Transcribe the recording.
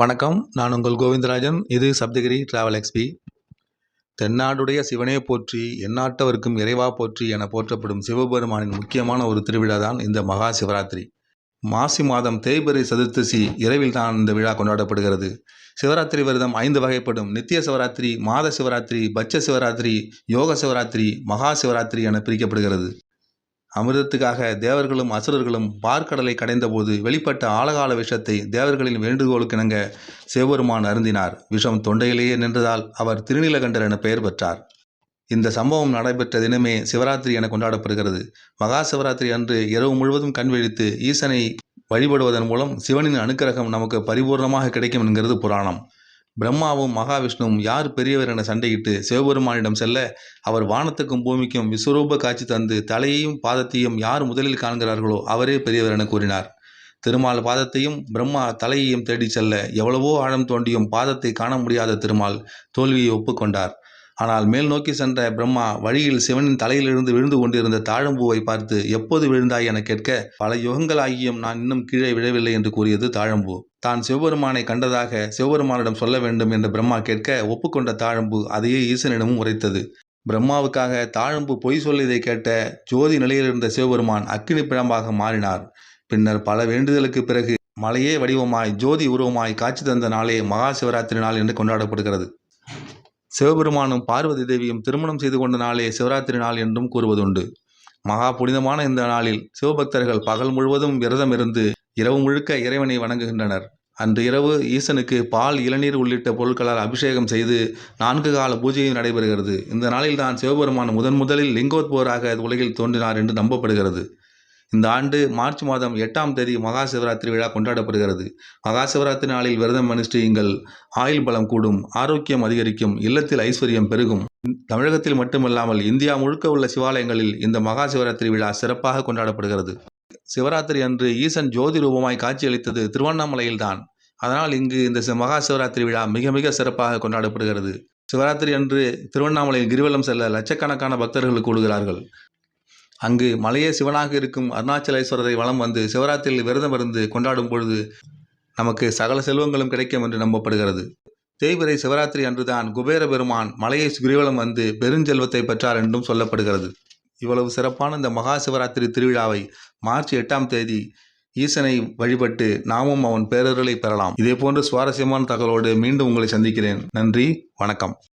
வணக்கம். நான் உங்கள் கோவிந்தராஜன். இது சப்தகிரி டிராவல் எக்ஸ்பி தென்னாடுடைய சிவனே போற்றி எந்நாட்டவர்க்கும் இறைவா போற்றி என போற்றப்படும் சிவபெருமானின் முக்கியமான ஒரு திருவிழா தான் இந்த மகா சிவராத்திரி. மாசி மாதம் தேய்பிறை சதுர்த்தசி இரவில் தான் இந்த விழா கொண்டாடப்படுகிறது. சிவராத்திரி விரதம் ஐந்து வகைப்படும். நித்திய சிவராத்திரி மாத சிவராத்திரி பட்ச சிவராத்திரி யோக சிவராத்திரி மகா சிவராத்திரி என பிரிக்கப்படுகிறது. அமிர்தத்துக்காக தேவர்களும் அசுரர்களும் பார்க்கடலை கடைந்தபோது வெளிப்பட்ட ஆழகால விஷத்தை தேவர்களின் வேண்டுகோளுக்கிணங்க சிவபெருமான் அருந்தினார். விஷம் தொண்டையிலேயே நின்றதால் அவர் திருநீலகண்டர் என பெயர் பெற்றார். இந்த சம்பவம் நடைபெற்ற தினமே சிவராத்திரி என கொண்டாடப்படுகிறது. மகா சிவராத்திரி அன்று இரவு முழுவதும் கண் விழித்து ஈசனை வழிபடுவதன் மூலம் சிவனின் அனுக்கிரகம் நமக்கு பரிபூர்ணமாக கிடைக்கும் என்கிறது புராணம். பிரம்மாவும் மகாவிஷ்ணுவும் யார் பெரியவர் என சண்டையிட்டு சிவபெருமானிடம் செல்ல அவர் வானத்துக்கும் பூமிக்கும் விஸ்வரூப காட்சி தந்து தலையையும் பாதத்தையும் யார் முதலில் காண்கிறார்களோ அவரே பெரியவர் என கூறினார். திருமால் பாதத்தையும் பிரம்மா தலையையும் தேடிச் செல்ல எவ்வளவோ ஆழம் தோண்டியும் பாதத்தை காண முடியாத திருமால் தோல்வியை ஒப்புக்கொண்டார். ஆனால் மேல் நோக்கி சென்ற பிரம்மா வழியில் சிவனின் தலையிலிருந்து விழுந்து கொண்டிருந்த தாழம்பூவை பார்த்து எப்போது விழுந்தாய்? என கேட்க பல யுகங்களாகியும் நான் இன்னும் கீழே விழவில்லை என்று கூறியது தாழம்பூ தான் சிவபெருமானை கண்டதாக சிவபெருமானிடம் சொல்ல வேண்டும் என்று பிரம்மா கேட்க ஒப்புக்கொண்ட தாழம்பு அதையே ஈசனிடமும் உரைத்தது. பிரம்மாவுக்காக தாழம்பு பொய் சொல்லியதை கேட்ட ஜோதி நிலையிலிருந்த சிவபெருமான் அக்கினி பிழம்பாக மாறினார். பின்னர் பல வேண்டுதலுக்கு பிறகு மலையே வடிவமாய் ஜோதி உருவமாய் காட்சி தந்த நாளே மகா சிவராத்திரி நாள் என்று கொண்டாடப்படுகிறது. சிவபெருமானும் பார்வதி தேவியும் திருமணம் செய்து கொண்ட நாளே சிவராத்திரி நாள் என்றும் கூறுவதுண்டு. மகா புனிதமான இந்த நாளில் சிவபக்தர்கள் பகல் முழுவதும் விரதம் இருந்து இரவு முழுக்க இறைவனை வணங்குகின்றனர். அன்று இரவு ஈசனுக்கு பால் இளநீர் உள்ளிட்ட பொருட்களால் அபிஷேகம் செய்து நான்கு கால பூஜையும் நடைபெறுகிறது. இந்த நாளில் தான் சிவபெருமான் முதன் முதலில் லிங்கோத்போராக உலகில் தோன்றினார் என்று நம்பப்படுகிறது. இந்த ஆண்டு மார்ச் மாதம் எட்டாம் தேதி மகா சிவராத்திரி விழா கொண்டாடப்படுகிறது. மகா சிவராத்திரி நாளில் விரதம் அனுஷ்டியுங்கள். ஆயுள் பலம் கூடும் ஆரோக்கியம் அதிகரிக்கும் இல்லத்தில் ஐஸ்வர்யம் பெருகும். தமிழகத்தில் மட்டுமல்லாமல் இந்தியா முழுக்க உள்ள சிவாலயங்களில் இந்த மகா சிவராத்திரி விழா சிறப்பாக கொண்டாடப்படுகிறது. சிவராத்திரி அன்று ஈசன் ஜோதி ரூபமாய் காட்சியளித்தது திருவண்ணாமலையில்தான். அதனால் இங்கு இந்த மகா சிவராத்திரி விழா மிக மிக சிறப்பாக கொண்டாடப்படுகிறது. சிவராத்திரி அன்று திருவண்ணாமலையில் கிரிவலம் செல்ல லட்சக்கணக்கான பக்தர்கள் கூடுகிறார்கள். அங்கு மலையே சிவனாக இருக்கும் அருணாச்சலேஸ்வரரை வலம் வந்து சிவராத்திரியில் விரதம் இருந்து கொண்டாடும் பொழுது நமக்கு சகல செல்வங்களும் கிடைக்கும் என்று நம்பப்படுகிறது. தேய்பிரை சிவராத்திரி அன்றுதான் குபேர பெருமான் மலையை கிரிவலம் வந்து பெருஞ்செல்வத்தை பெற்றார் என்றும் சொல்லப்படுகிறது. இவ்வளவு சிறப்பான இந்த மகா சிவராத்திரி திருவிழாவை மார்ச் எட்டாம் தேதி ஈசனை வழிபட்டு நாமும் அவன் பேரர்களை பெறலாம். இதே போன்ற சுவாரஸ்யமான தகவலோடு மீண்டும் உங்களை சந்திக்கிறேன். நன்றி வணக்கம்.